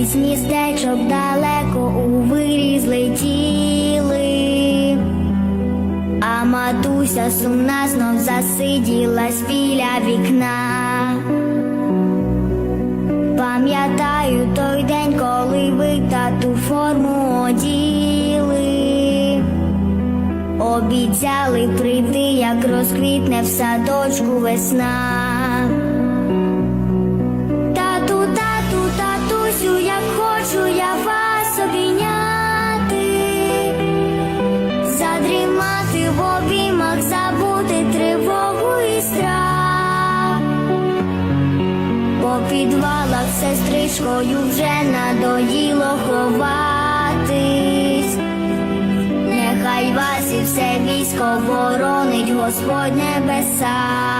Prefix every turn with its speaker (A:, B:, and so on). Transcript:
A: із містечок далеко у виріз летіли, а матуся сумна знов засиділась біля вікна. Пам'ятаю той день, коли ви тату форму оділи. Обіцяли прийти, як розквітне в садочку весна. Підвалах сестричкою вже надоїло ховатись. Нехай вас і все військо воронить Господь небеса.